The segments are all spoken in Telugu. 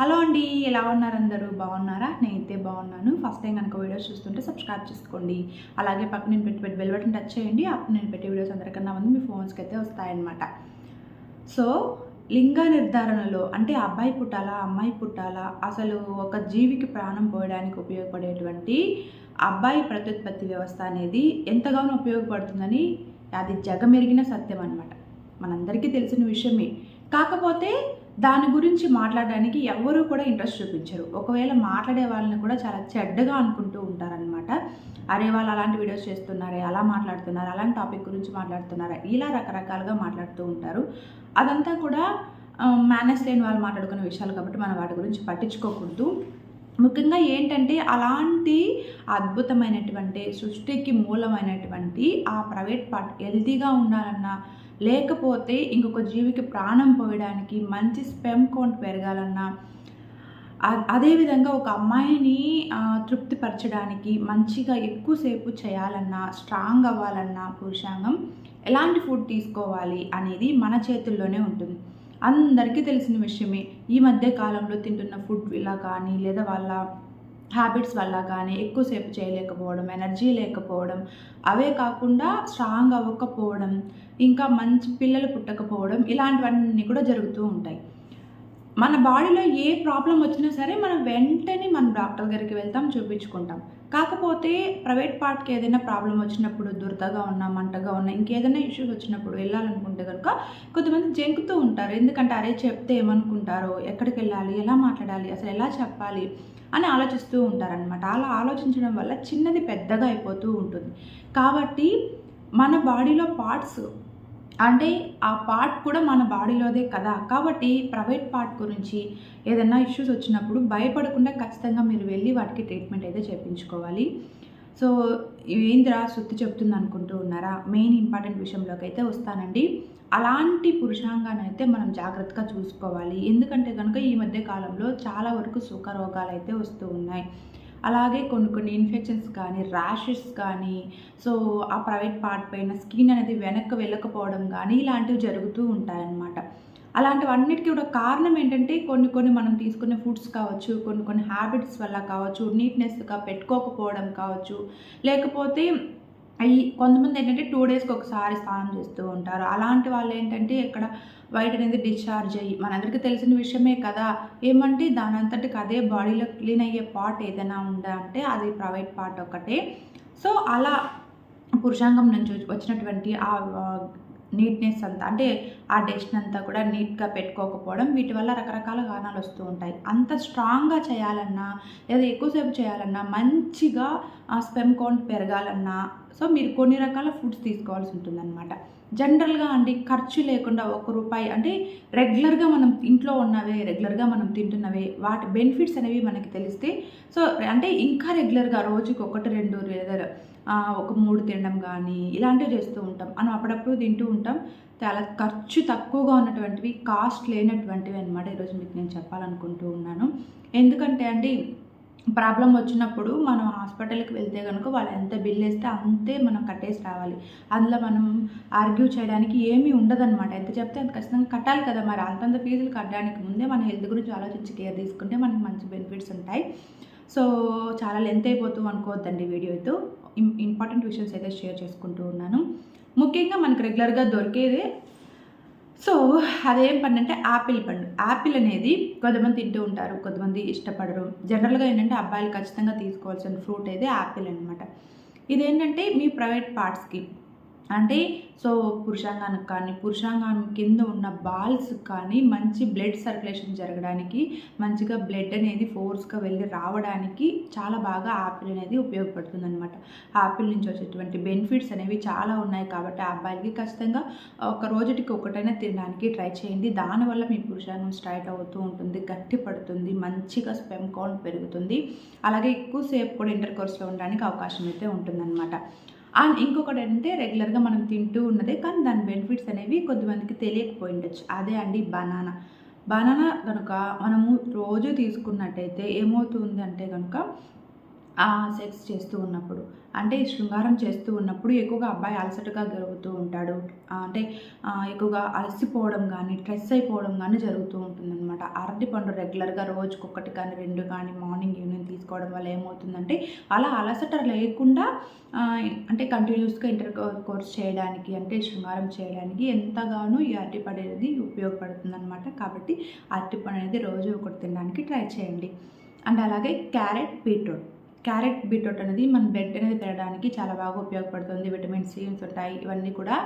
హలో అండి ఎలా ఉన్నారు అందరూ? బాగున్నారా? నేనైతే బాగున్నాను. ఫస్ట్ టైం కనుక వీడియోస్ చూస్తుంటే సబ్స్క్రైబ్ చేసుకోండి. అలాగే పక్కన నేను పెట్టి పెట్టి బెల్ బటన్ టచ్ చేయండి. అప్పుడు నేను పెట్టే వీడియోస్ అందరికన్నా ముందు మీ ఫోన్స్కి అయితే వస్తాయన్నమాట. సో లింగ నిర్ధారణలో అంటే అబ్బాయి పుట్టాలా అమ్మాయి పుట్టాలా అసలు ఒక జీవికి ప్రాణం పోయడానికి ఉపయోగపడేటువంటి అబ్బాయి ప్రత్యుత్పత్తి వ్యవస్థ అనేది ఎంతగానో ఉపయోగపడుతుందని అది జగమెరిగిన సత్యం అనమాట మనందరికీ తెలిసిన విషయమే. కాకపోతే దాని గురించి మాట్లాడడానికి ఎవరు కూడా ఇంట్రెస్ట్ చూపించరు. ఒకవేళ మాట్లాడే వాళ్ళని కూడా చాలా చెడ్డగా అనుకుంటూ ఉంటారనమాట అరే వాళ్ళు అలాంటి వీడియోస్ చేస్తున్నారే అలా మాట్లాడుతున్నారు అలాంటి టాపిక్ గురించి మాట్లాడుతున్నారా ఇలా రకరకాలుగా మాట్లాడుతూ ఉంటారు. అదంతా కూడా మేనేజ్ లేని వాళ్ళు మాట్లాడుకునే విషయాలు కాబట్టి మనం వాటి గురించి పట్టించుకోకూడదు. ముఖ్యంగా ఏంటంటే అలాంటి అద్భుతమైనటువంటి సృష్టికి మూలమైనటువంటి ఆ ప్రైవేట్ పార్ట్ హెల్తీగా ఉండాలన్నా లేకపోతే ఇంకొక జీవికి ప్రాణం పోయడానికి మంచి స్పెమ్ కౌంట్ పెరగాలన్నా అదేవిధంగా ఒక అమ్మాయిని తృప్తిపరచడానికి మంచిగా ఎక్కువసేపు చేయాలన్నా స్ట్రాంగ్ అవ్వాలన్నా పురుషాంగం ఎలాంటి ఫుడ్ తీసుకోవాలి అనేది మన చేతుల్లోనే ఉంటుంది. అందరికీ తెలిసిన విషయమే. ఈ మధ్య కాలంలో తింటున్న ఫుడ్ ఇలా కానీ లేదా వాళ్ళ హ్యాబిట్స్ వల్ల కానీ ఎక్కువసేపు చేయలేకపోవడం ఎనర్జీ లేకపోవడం అవే కాకుండా స్ట్రాంగ్ అవ్వకపోవడం ఇంకా మంచి పిల్లలు పుట్టకపోవడం ఇలాంటివన్నీ కూడా జరుగుతూ ఉంటాయి. మన బాడీలో ఏ ప్రాబ్లం వచ్చినా సరే మనం వెంటనే మన డాక్టర్ దగ్గరికి వెళ్తాం చూపించుకుంటాం. కాకపోతే ప్రైవేట్ పార్ట్కి ఏదైనా ప్రాబ్లం వచ్చినప్పుడు దురదగా ఉన్నా మంటగా ఉన్నా ఇంకేదైనా ఇష్యూస్ వచ్చినప్పుడు వెళ్ళాలనుకుంటే కనుక కొంతమంది జంకుతూ ఉంటారు. ఎందుకంటే అరే చెప్తే ఏమనుకుంటారో? ఎక్కడికి వెళ్ళాలి? ఎలా మాట్లాడాలి? అసలు ఎలా చెప్పాలి? అని ఆలోచిస్తూ ఉంటారనమాట అలా ఆలోచించడం వల్ల చిన్నది పెద్దగా అయిపోతూ ఉంటుంది. కాబట్టి మన బాడీలో పార్ట్స్ అంటే ఆ పార్ట్ కూడా మన బాడీలోదే కదా. కాబట్టి ప్రైవేట్ పార్ట్ గురించి ఏదైనా ఇష్యూస్ వచ్చినప్పుడు భయపడకుండా ఖచ్చితంగా మీరు వెళ్ళి వాటికి ట్రీట్మెంట్ అయితే చేయించుకోవాలి సో ఏంద్రా సుత్తి చెప్తుంది అనుకుంటూ ఉన్నారా? మెయిన్ ఇంపార్టెంట్ విషయంలోకి అయితే వస్తానండి. అలాంటి పురుషాంగాన్ని అయితే మనం జాగ్రత్తగా చూసుకోవాలి. ఎందుకంటే కనుక ఈ మధ్య కాలంలో చాలా వరకు సుఖ రోగాలు అయితే వస్తూ ఉన్నాయి. అలాగే కొన్ని కొన్ని ఇన్ఫెక్షన్స్ కానీ ర్యాషెస్ కానీ సో ఆ ప్రైవేట్ పార్ట్ పైన స్కిన్ అనేది వెనక్కి వెళ్ళకపోవడం కానీ ఇలాంటివి జరుగుతూ ఉంటాయన్నమాట. అలాంటివన్నిటికీ కూడా కారణం ఏంటంటే కొన్ని కొన్ని మనం తీసుకునే ఫుడ్స్ కావచ్చు కొన్ని కొన్ని హ్యాబిట్స్ వల్ల కావచ్చు నీట్నెస్గా పెట్టుకోకపోవడం కావచ్చు లేకపోతే అవి కొంతమంది ఏంటంటే టూ డేస్కి ఒకసారి స్నానం చేస్తూ ఉంటారు. అలాంటి వాళ్ళు ఏంటంటే ఇక్కడ వైట్ అనేది డిశ్చార్జ్ అయ్యి మనందరికీ తెలిసిన విషయమే కదా. ఏమంటే దాని అంతటికి అదే బాడీలో క్లీన్ అయ్యే పార్ట్ ఏదైనా ఉందా అంటే అది ప్రైవేట్ పార్ట్ ఒకటే సో అలా పురుషాంగం నుంచి వచ్చినటువంటి ఆ నీట్నెస్ అంతా అంటే ఆ డెస్ట్ని అంతా కూడా నీట్గా పెట్టుకోకపోవడం వీటి వల్ల రకరకాల కారణాలు వస్తూ ఉంటాయి. అంత స్ట్రాంగ్గా చేయాలన్నా లేదా ఎక్కువసేపు చేయాలన్నా మంచిగా ఆ స్పెమ్ కౌంట్ పెరగాలన్నా సో మీరు కొన్ని రకాల ఫుడ్స్ తీసుకోవాల్సి ఉంటుందన్నమాట. జనరల్గా అండి ఖర్చు లేకుండా ఒక రూపాయి అంటే రెగ్యులర్గా మనం ఇంట్లో ఉన్నవే రెగ్యులర్గా మనం తింటున్నవే వాటి బెనిఫిట్స్ అనేవి మనకి తెలిస్తే సో అంటే ఇంకా రెగ్యులర్గా రోజుకి ఒకటి రెండు లేదా ఒక మూడు తినడం కానీ ఇలాంటివి చేస్తూ ఉంటాం. మనం అప్పుడప్పుడు తింటూ ఉంటాం. చాలా ఖర్చు తక్కువగా ఉన్నటువంటివి కాస్ట్ లేనటువంటివి అనమాట ఈరోజు మీకు నేను చెప్పాలనుకుంటూ ఉన్నాను. ఎందుకంటే అండి ప్రాబ్లం వచ్చినప్పుడు మనం హాస్పిటల్కి వెళ్తే కనుక వాళ్ళు ఎంత బిల్ వేస్తే అంతే మనం కట్టేసి రావాలి. అందులో మనం ఆర్గ్యూ చేయడానికి ఏమీ ఉండదన్నమాట. ఎంత చెప్తే అంత ఖచ్చితంగా కట్టాలి కదా మరి. అంతంత ఫీజులు కట్టడానికి ముందే మన హెల్త్ గురించి ఆలోచించి కేర్ తీసుకుంటే మనకి మంచి బెనిఫిట్స్ ఉంటాయి. సో చాలా లెంత్ అయిపోతూ అనుకోవద్దండి వీడియోతో ఇంపార్టెంట్ విషయస్ అయితే షేర్ చేసుకుంటూ ఉన్నాను. ముఖ్యంగా మనకు రెగ్యులర్గా దొరికేదే. సో అదేం పండు అంటే యాపిల్ పండు. యాపిల్ అనేది కొంతమంది తింటూ ఉంటారు కొంతమంది ఇష్టపడరు. జనరల్గా ఏంటంటే అబ్బాయిలు ఖచ్చితంగా తీసుకోవాల్సిన ఫ్రూట్ అయితే యాపిల్ అనమాట ఇదేంటంటే మీ ప్రైవేట్ పార్ట్స్కి అంటే సో పురుషాంగానికి కానీ పురుషాంగానికి కింద ఉన్న బాల్స్ కానీ మంచి బ్లడ్ సర్క్యులేషన్ జరగడానికి మంచిగా బ్లడ్ అనేది ఫోర్స్గా వెళ్ళి రావడానికి చాలా బాగా ఆపిల్ అనేది ఉపయోగపడుతుంది అనమాట ఆపిల్ నుంచి వచ్చేటువంటి బెనిఫిట్స్ అనేవి చాలా ఉన్నాయి కాబట్టి ఆ అబ్బాయిలకి ఖచ్చితంగా ఒక రోజుకి ఒకటైనా తినడానికి ట్రై చేయండి. దానివల్ల మీ పురుషాంగం స్ట్రైట్ అవుతూ ఉంటుంది గట్టి పడుతుంది మంచిగా స్పెమ్ కౌంట్ పెరుగుతుంది. అలాగే ఎక్కువసేపు కూడా ఇంటర్ కోర్స్లో ఉండడానికి అవకాశం అయితే ఉంటుందన్నమాట. అండ్ ఇంకొకటి అంటే రెగ్యులర్గా మనం తింటూ ఉన్నదే కానీ దాని బెనిఫిట్స్ అనేవి కొద్దిమందికి తెలియకపోయి ఉండొచ్చు. అదే అండి బనానా. బనానా కనుక మనము రోజు తీసుకున్నట్టయితే ఏమవుతుంది అంటే కనుక సెక్స్ చేస్తూ ఉన్నప్పుడు. అంటే శృంగారం చేస్తూ ఉన్నప్పుడు ఎక్కువగా అబ్బాయి అలసటగా జరుగుతూ ఉంటాడు. అంటే ఎక్కువగా అలసిపోవడం కానీ స్ట్రెస్ అయిపోవడం కానీ జరుగుతూ ఉంటుందన్నమాట. అరటి పండు రెగ్యులర్గా రోజుకొకటి కానీ రెండు కానీ మార్నింగ్ ఈవినింగ్ తీసుకోవడం వల్ల ఏమవుతుందంటే అలా అలసట లేకుండా అంటే కంటిన్యూస్గా ఇంటర్ కోర్స్ చేయడానికి అంటే శృంగారం చేయడానికి ఎంతగానో ఈ అరటిపండు అనేది ఉపయోగపడుతుంది అనమాట కాబట్టి అరటిపండు అనేది రోజు ఒకటి తినడానికి ట్రై చేయండి. అండ్ అలాగే క్యారెట్ బీట్రూట్. క్యారెట్ బీట్రూట్ అనేది మన బ్లడ్ అనేది పెరగడానికి చాలా బాగా ఉపయోగపడుతుంది. విటమిన్ సిన్స్ ఉంటాయి. ఇవన్నీ కూడా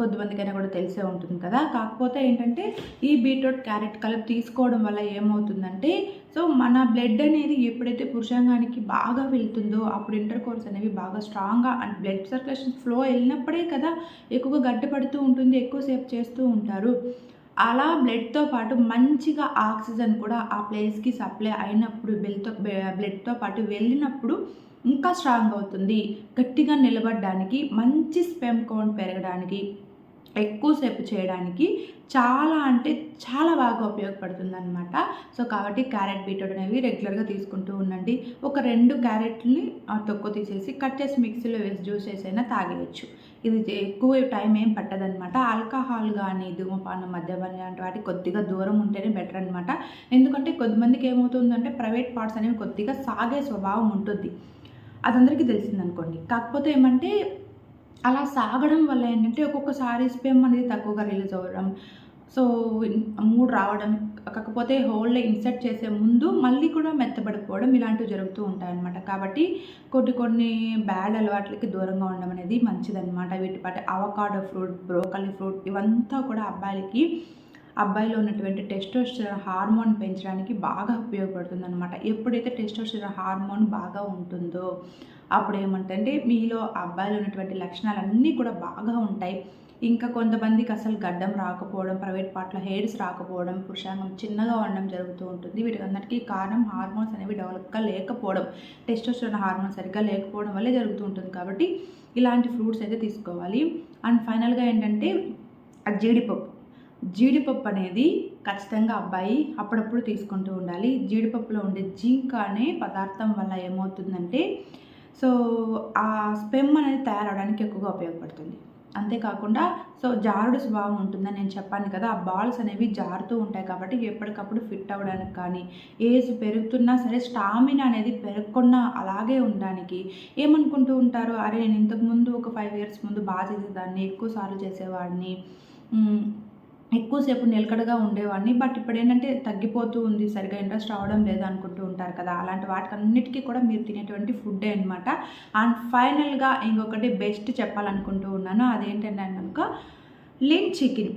కొద్దిమందికైనా కూడా తెలిసే ఉంటుంది కదా. కాకపోతే ఏంటంటే ఈ బీట్రూట్ క్యారెట్ కలిపి తీసుకోవడం వల్ల ఏమవుతుందంటే సో మన బ్లడ్ అనేది ఎప్పుడైతే పురుషాంగానికి బాగా వెళ్తుందో అప్పుడు ఇంటర్ కోర్స్ అనేవి బాగా స్ట్రాంగ్గా అండ్ బ్లడ్ సర్క్యులేషన్ ఫ్లో వెళ్ళినప్పుడే కదా ఎక్కువగా గడ్డపడుతూ ఉంటుంది ఎక్కువసేపు చేస్తూ ఉంటారు. అలా బ్లడ్తో పాటు మంచిగా ఆక్సిజన్ కూడా ఆ ప్లేస్కి సప్లై అయినప్పుడు బెల్తో బ్లడ్తో పాటు వెళ్ళినప్పుడు ఇంకా స్ట్రాంగ్ అవుతుంది. గట్టిగా నిలబడడానికి మంచి స్పెమ్ కౌంట్ పెరగడానికి ఎక్కువసేపు చేయడానికి చాలా అంటే చాలా బాగా ఉపయోగపడుతుంది అనమాట సో కాబట్టి క్యారెట్ బీట్రూట్ అనేవి రెగ్యులర్గా తీసుకుంటూ ఉండండి. ఒక రెండు క్యారెట్ని తొక్కు తీసేసి కట్ చేసి మిక్సీలో వేసి జ్యూస్ చేసైనా తాగేయచ్చు. ఇది ఎక్కువ టైం ఏం పట్టదనమాట ఆల్కహాల్ కానీ ధూమపానం మద్యపానం లాంటి వాటి కొద్దిగా దూరం ఉంటేనే బెటర్ అనమాట ఎందుకంటే కొద్దిమందికి ఏమవుతుందంటే ప్రైవేట్ పార్ట్స్ అనేవి కొద్దిగా సాగే స్వభావం ఉంటుంది. అదందరికీ తెలిసిందనుకోండి. కాకపోతే ఏమంటే అలా సాగడం వల్ల ఏంటంటే ఒక్కొక్కసారి స్పెమ్ అనేది తక్కువగా రిలీజ్ అవ్వడం సో మూడు రావడం కాకపోతే హోల్లో ఇన్సర్ట్ చేసే ముందు మళ్ళీ కూడా మెత్తబడిపోవడం ఇలాంటివి జరుగుతూ ఉంటాయన్నమాట. కాబట్టి కొన్ని కొన్ని బ్యాడ్ అలవాట్లకి దూరంగా ఉండడం అనేది మంచిదన్నమాట. వీటి పాటు అవకాడో ఫ్రూట్ బ్రోకలీ ఫ్రూట్ ఇవంతా కూడా అబ్బాయిలకి అబ్బాయిలో ఉన్నటువంటి టెస్టోస్టెరాన్ హార్మోన్ పెంచడానికి బాగా ఉపయోగపడుతుంది అనమాట ఎప్పుడైతే టెస్టోస్టెరాన్ హార్మోన్ బాగా ఉంటుందో అప్పుడు ఏమంటే మీలో అబ్బాయిలో ఉన్నటువంటి లక్షణాలు అన్నీ కూడా బాగా ఉంటాయి. ఇంకా కొంతమందికి అసలు గడ్డం రాకపోవడం ప్రైవేట్ పార్ట్లో హెయిర్స్ రాకపోవడం పురుషాంగం చిన్నగా ఉండడం జరుగుతూ ఉంటుంది. వీటికందరికీ కారణం హార్మోన్స్ అనేవి డెవలప్గా లేకపోవడం. టెస్టోస్టెరాన్ హార్మోన్ సరిగ్గా లేకపోవడం వల్లే జరుగుతూ ఉంటుంది కాబట్టి ఇలాంటి ఫ్రూట్స్ అయితే తీసుకోవాలి. అండ్ ఫైనల్గా ఏంటంటే ఆ జీడిపప్పు. జీడిపప్పు అనేది ఖచ్చితంగా అబ్బాయి అప్పుడప్పుడు తీసుకుంటూ ఉండాలి. జీడిపప్పులో ఉండే జింక్ అనే పదార్థం వల్ల ఏమవుతుందంటే సో ఆ స్పెమ్ అనేది తయారవడానికి ఎక్కువగా ఉపయోగపడుతుంది. అంతేకాకుండా సో జారుడు స్వభావం ఉంటుందని నేను చెప్పాను కదా ఆ బాల్స్ అనేవి జారుతూ ఉంటాయి కాబట్టి ఎప్పటికప్పుడు ఫిట్ అవ్వడానికి కానీ ఏజ్ పెరుగుతున్నా సరే స్టామినా అనేది పెరగకుండా అలాగే ఉండడానికి ఏమనుకుంటూ ఉంటారు? అరే నేను ఇంతకుముందు ఒక ఫైవ్ ఇయర్స్ ముందు బాగా చేసేదాన్ని ఎక్కువ సార్లు చేసేవాడిని ఎక్కువసేపు నిలకడగా ఉండేవాడిని. బట్ ఇప్పుడు ఏంటంటే తగ్గిపోతూ ఉంది. సరిగా ఇంట్రెస్ట్ రావడం లేదు అనుకుంటూ ఉంటారు కదా. అలాంటి వాటికన్నిటికీ కూడా మీరు తినేటువంటి ఫుడ్డే అనమాట అండ్ ఫైనల్గా ఇంకొకటి బెస్ట్ చెప్పాలనుకుంటూ ఉన్నాను. అదేంటంటే కనుక లిన్ చికెన్.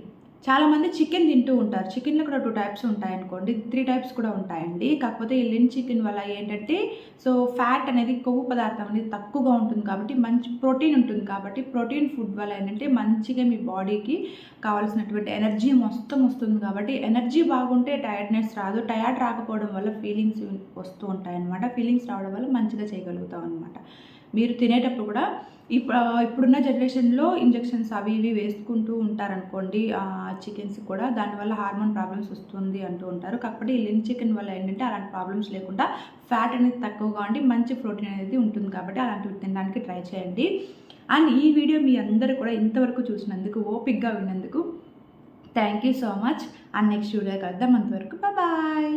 చాలామంది చికెన్ తింటూ ఉంటారు. చికెన్లో కూడా టూ టైప్స్ ఉంటాయనుకోండి. త్రీ టైప్స్ కూడా ఉంటాయండి. కాకపోతే ఈ లిన్ చికెన్ వల్ల ఏంటంటే సో ఫ్యాట్ అనేది కొవ్వు పదార్థం అనేది తక్కువగా ఉంటుంది కాబట్టి మంచి ప్రోటీన్ ఉంటుంది కాబట్టి ప్రోటీన్ ఫుడ్ వల్ల ఏంటంటే మంచిగా మీ బాడీకి కావాల్సినటువంటి ఎనర్జీ మొత్తం వస్తుంది కాబట్టి ఎనర్జీ బాగుంటే టైర్డ్నెస్ రాదు. టయర్డ్ రాకపోవడం వల్ల ఫీలింగ్స్ వస్తూ ఉంటాయి అనమాట ఫీలింగ్స్ రావడం వల్ల మంచిగా చేయగలుగుతాం అనమాట మీరు తినేటప్పుడు కూడా ఇప్పుడు ఇప్పుడున్న జనరేషన్లో ఇంజెక్షన్స్ అవి ఇవి వేసుకుంటూ ఉంటారనుకోండి చికెన్స్ కూడా దానివల్ల హార్మోన్ ప్రాబ్లమ్స్ వస్తుంది అంటూ ఉంటారు. కాకపోతే ఈ లిన్ చికెన్ వల్ల ఏంటంటే అలాంటి ప్రాబ్లమ్స్ లేకుండా ఫ్యాట్ అనేది తక్కువగా ఉండి మంచి ప్రోటీన్ అనేది ఉంటుంది కాబట్టి అలాంటివి తినడానికి ట్రై చేయండి. అండ్ ఈ వీడియో మీ అందరూ కూడా ఇంతవరకు చూసినందుకు ఓపిక్గా విన్నందుకు thank you so much. And next video కలుద్దాం. అంతవరకు బాయ్.